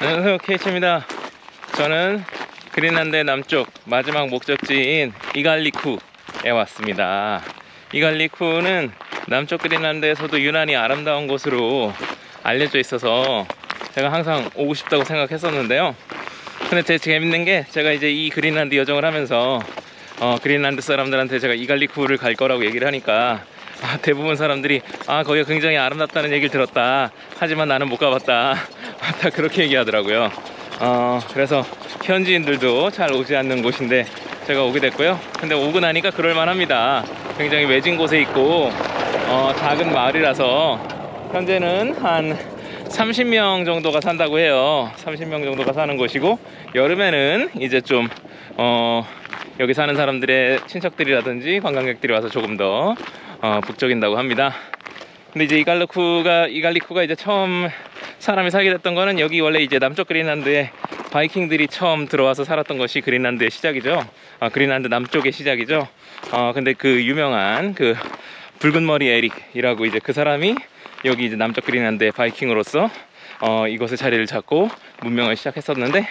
안녕하세요 케이츠입니다. 저는 그린란드 남쪽 마지막 목적지인 이갈리쿠에 왔습니다. 이갈리쿠는 남쪽 그린란드에서도 유난히 아름다운 곳으로 알려져 있어서 제가 항상 오고 싶다고 생각했었는데요. 근데 제 재밌는 게 제가 이제 이 그린란드 여정을 하면서 어, 그린란드 사람들한테 제가 이갈리쿠를 갈 거라고 얘기를 하니까 아, 대부분 사람들이 아 거기가 굉장히 아름답다는 얘기를 들었다. 하지만 나는 못 가봤다 다 그렇게 얘기하더라고요. 어, 그래서 현지인들도 잘 오지 않는 곳인데 제가 오게 됐고요. 근데 오고 나니까 그럴만합니다. 굉장히 외진 곳에 있고 어, 작은 마을이라서 현재는 한 30명 정도가 산다고 해요. 30명 정도가 사는 곳이고 여름에는 이제 좀 어, 여기 사는 사람들의 친척들이라든지 관광객들이 와서 조금 더 어, 북적인다고 합니다. 근데 이제 이갈리쿠가 이갈리쿠가 이제 처음 사람이 살게 됐던 거는 여기 원래 이제 남쪽 그린란드에 바이킹들이 처음 들어와서 살았던 것이 그린란드의 시작이죠. 아, 그린란드 남쪽의 시작이죠. 어, 근데 그 유명한 그 붉은 머리 에릭이라고 이제 그 사람이 여기 이제 남쪽 그린란드의 바이킹으로서 어, 이곳에 자리를 잡고 문명을 시작했었는데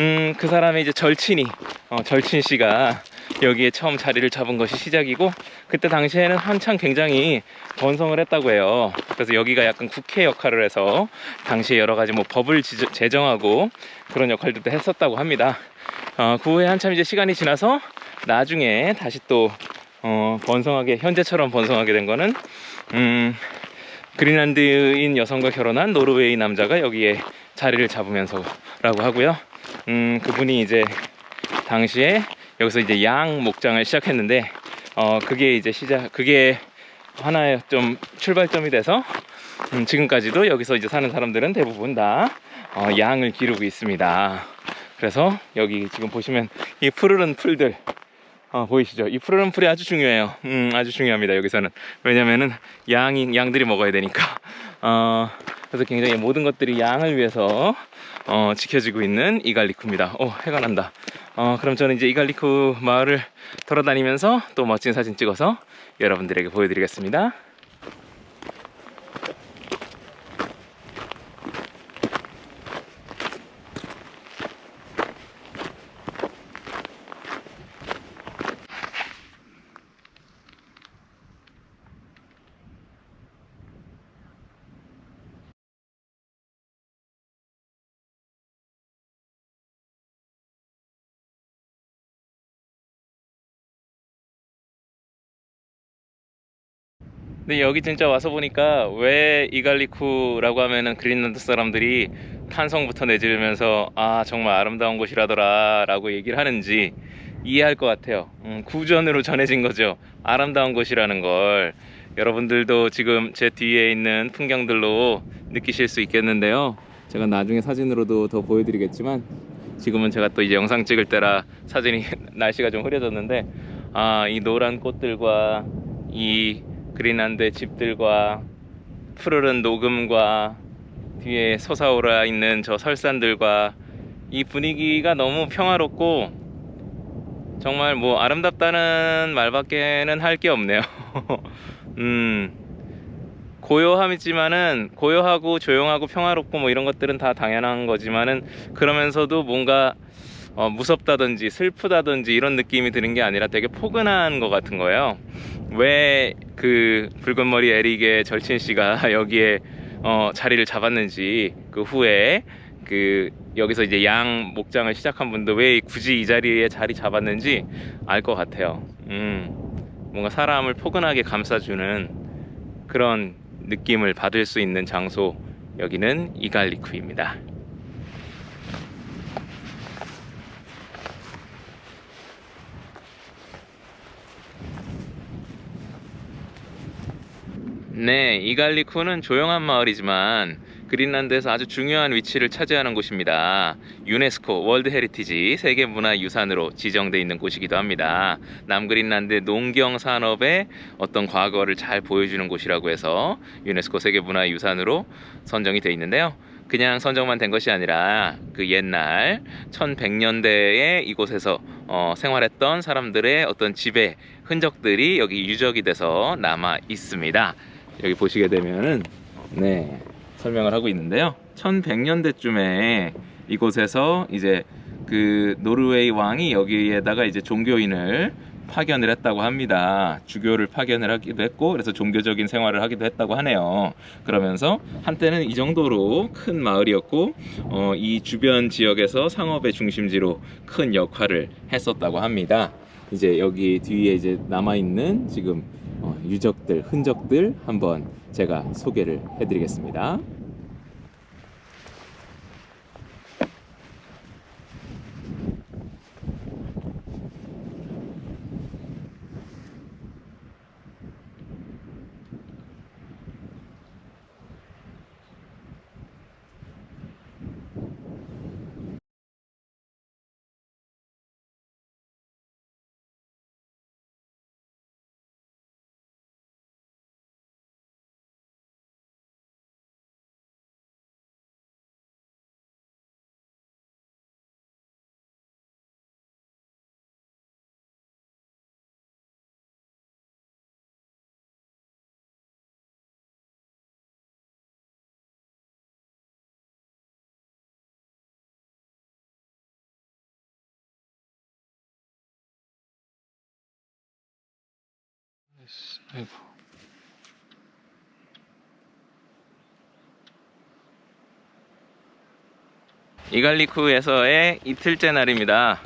음, 그 사람의 이제 절친이 어, 절친 씨가 여기에 처음 자리를 잡은 것이 시작이고 그때 당시에는 한창 굉장히 번성을 했다고 해요. 그래서 여기가 약간 국회 역할을 해서 당시에 여러 가지 뭐 법을 지저- 제정하고 그런 역할들도 했었다고 합니다. 어, 그 후에 한참 이제 시간이 지나서 나중에 다시 또 어, 번성하게 현재처럼 번성하게 된 거는 음, 그린란드인 여성과 결혼한 노르웨이 남자가 여기에 자리를 잡으면서라고 하고요. 음, 그분이 이제 당시에 여기서 이제 양 목장을 시작했는데 어 그게 이제 시작 그게 하나의 좀 출발점이 돼서 음, 지금까지도 여기서 이제 사는 사람들은 대부분 다 어, 양을 기르고 있습니다. 그래서 여기 지금 보시면 이 푸르른 풀들 어, 보이시죠? 이 푸르른 풀이 아주 중요해요. 음, 아주 중요합니다. 여기서는 왜냐면은 양이 양들이 먹어야 되니까. 어, 그래서 굉장히 모든 것들이 양을 위해서 어, 지켜지고 있는 이갈리쿠입니다. 오, 해가 난다. 어, 그럼 저는 이제 이갈리쿠 마을을 돌아다니면서 또 멋진 사진 찍어서 여러분들에게 보여드리겠습니다. 근데 여기 진짜 와서 보니까 왜 이갈리쿠라고 하면은 그린란드 사람들이 탄성부터 내지르면서 아 정말 아름다운 곳이라더라 라고 얘기를 하는지 이해할 것 같아요. 음, 구전으로 전해진 거죠. 아름다운 곳이라는 걸. 여러분들도 지금 제 뒤에 있는 풍경들로 느끼실 수 있겠는데요. 제가 나중에 사진으로도 더 보여드리겠지만 지금은 제가 또 이제 영상 찍을 때라 사진이 날씨가 좀 흐려졌는데 아 이 노란 꽃들과 이 그린란드의 집들과 푸르른 녹음과 뒤에 솟아오라 있는 저 설산들과 이 분위기가 너무 평화롭고 정말 뭐 아름답다는 말밖에는 할 게 없네요. 음, 고요함이지만은 고요하고 조용하고 평화롭고 뭐 이런 것들은 다 당연한 거지만은 그러면서도 뭔가 어, 무섭다든지 슬프다든지 이런 느낌이 드는 게 아니라 되게 포근한 것 같은 거예요. 왜 그 붉은 머리 에릭의 절친 씨가 여기에 어, 자리를 잡았는지 그 후에 그 여기서 이제 양 목장을 시작한 분도 왜 굳이 이 자리에 자리 잡았는지 알 것 같아요. 음, 뭔가 사람을 포근하게 감싸주는 그런 느낌을 받을 수 있는 장소 여기는 이갈리쿠입니다. 네, 이갈리쿠는 조용한 마을이지만 그린란드에서 아주 중요한 위치를 차지하는 곳입니다. 유네스코 월드 헤리티지 세계 문화 유산으로 지정돼 있는 곳이기도 합니다. 남그린란드 농경 산업의 어떤 과거를 잘 보여주는 곳이라고 해서 유네스코 세계 문화 유산으로 선정이 돼 있는데요. 그냥 선정만 된 것이 아니라 그 옛날 1100년대에 이곳에서 어, 생활했던 사람들의 어떤 집의 흔적들이 여기 유적이 돼서 남아 있습니다. 여기 보시게 되면은 네 설명을 하고 있는데요. 1100년대쯤에 이곳에서 이제 그 노르웨이 왕이 여기에다가 이제 종교인을 파견을 했다고 합니다. 주교를 파견을 하기도 했고 그래서 종교적인 생활을 하기도 했다고 하네요. 그러면서 한때는 이 정도로 큰 마을이었고 어, 이 주변 지역에서 상업의 중심지로 큰 역할을 했었다고 합니다. 이제 여기 뒤에 이제 남아 있는 지금 어, 유적들, 흔적들 한번 제가 소개를 해드리겠습니다. 아이고. 이갈리쿠에서의 이틀째 날입니다.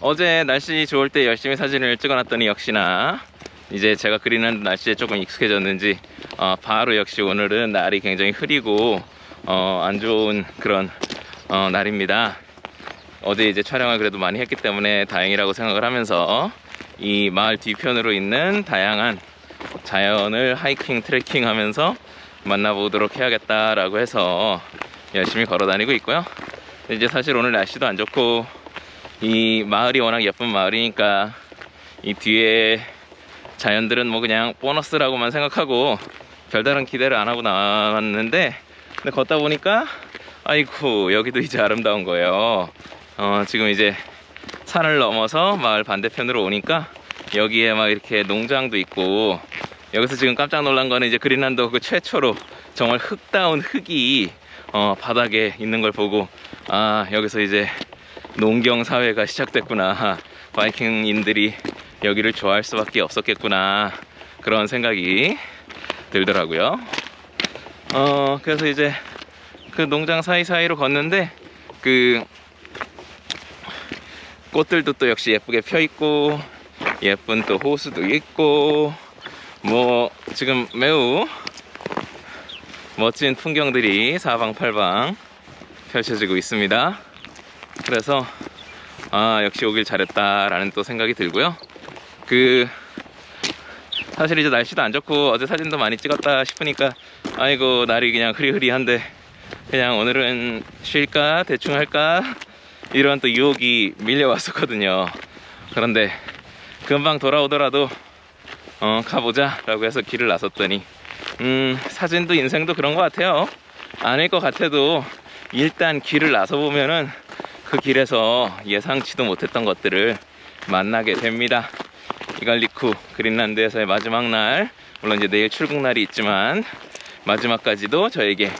어제 날씨 좋을 때 열심히 사진을 찍어놨더니 역시나 이제 제가 그리는 날씨에 조금 익숙해졌는지 어, 바로 역시 오늘은 날이 굉장히 흐리고 어, 안 좋은 그런 어, 날입니다. 어제 이제 촬영을 그래도 많이 했기 때문에 다행이라고 생각을 하면서 이 마을 뒤편으로 있는 다양한 자연을 하이킹 트레킹 하면서 만나보도록 해야겠다라고 해서 열심히 걸어 다니고 있고요. 이제 사실 오늘 날씨도 안 좋고 이 마을이 워낙 예쁜 마을이니까 이 뒤에 자연들은 뭐 그냥 보너스라고만 생각하고 별다른 기대를 안 하고 나왔는데 근데 걷다 보니까 아이고 여기도 이제 아름다운 거예요. 어, 지금 이제 산을 넘어서 마을 반대편으로 오니까 여기에 막 이렇게 농장도 있고 여기서 지금 깜짝 놀란 거는 이제 그린란드 그 최초로 정말 흙다운 흙이 어, 바닥에 있는 걸 보고 아 여기서 이제 농경 사회가 시작됐구나 바이킹인들이 여기를 좋아할 수밖에 없었겠구나 그런 생각이 들더라고요. 어 그래서 이제 그 농장 사이사이로 걷는데 그 꽃들도 또 역시 예쁘게 펴 있고 예쁜 또 호수도 있고 뭐 지금 매우 멋진 풍경들이 사방팔방 펼쳐지고 있습니다. 그래서 아 역시 오길 잘했다 라는 또 생각이 들고요. 그 사실 이제 날씨도 안 좋고 어제 사진도 많이 찍었다 싶으니까 아이고 날이 그냥 흐리흐리한데 그냥 오늘은 쉴까 대충 할까 이런 또 유혹이 밀려왔었거든요. 그런데 금방 돌아오더라도 어, 가보자 라고 해서 길을 나섰더니 음, 사진도 인생도 그런 것 같아요. 아닐 것 같아도 일단 길을 나서 보면은 그 길에서 예상치도 못했던 것들을 만나게 됩니다. 이갈리쿠 그린란드에서의 마지막 날, 물론 이제 내일 출국 날이 있지만 마지막까지도 저에게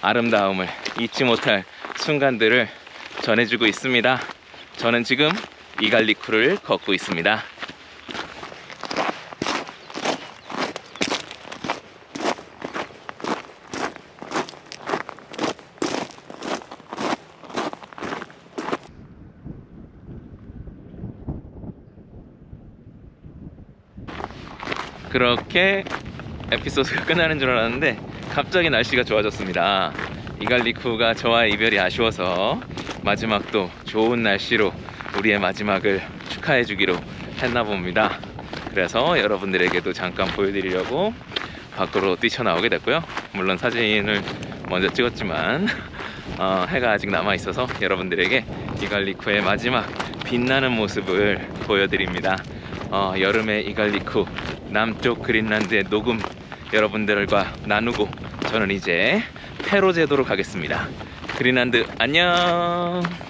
아름다움을 잊지 못할 순간들을 전해주고 있습니다. 저는 지금 이갈리쿠를 걷고 있습니다. 그렇게 에피소드가 끝나는 줄 알았는데 갑자기 날씨가 좋아졌습니다. 이갈리쿠가 저와 이별이 아쉬워서 마지막도 좋은 날씨로 우리의 마지막을 축하해 주기로 했나 봅니다. 그래서 여러분들에게도 잠깐 보여드리려고 밖으로 뛰쳐나오게 됐고요. 물론 사진을 먼저 찍었지만 어, 해가 아직 남아 있어서 여러분들에게 이갈리쿠의 마지막 빛나는 모습을 보여드립니다. 어, 여름의 이갈리쿠 남쪽 그린란드의 녹음 여러분들과 나누고 저는 이제 페로 제도로 가겠습니다. 그린란드 안녕.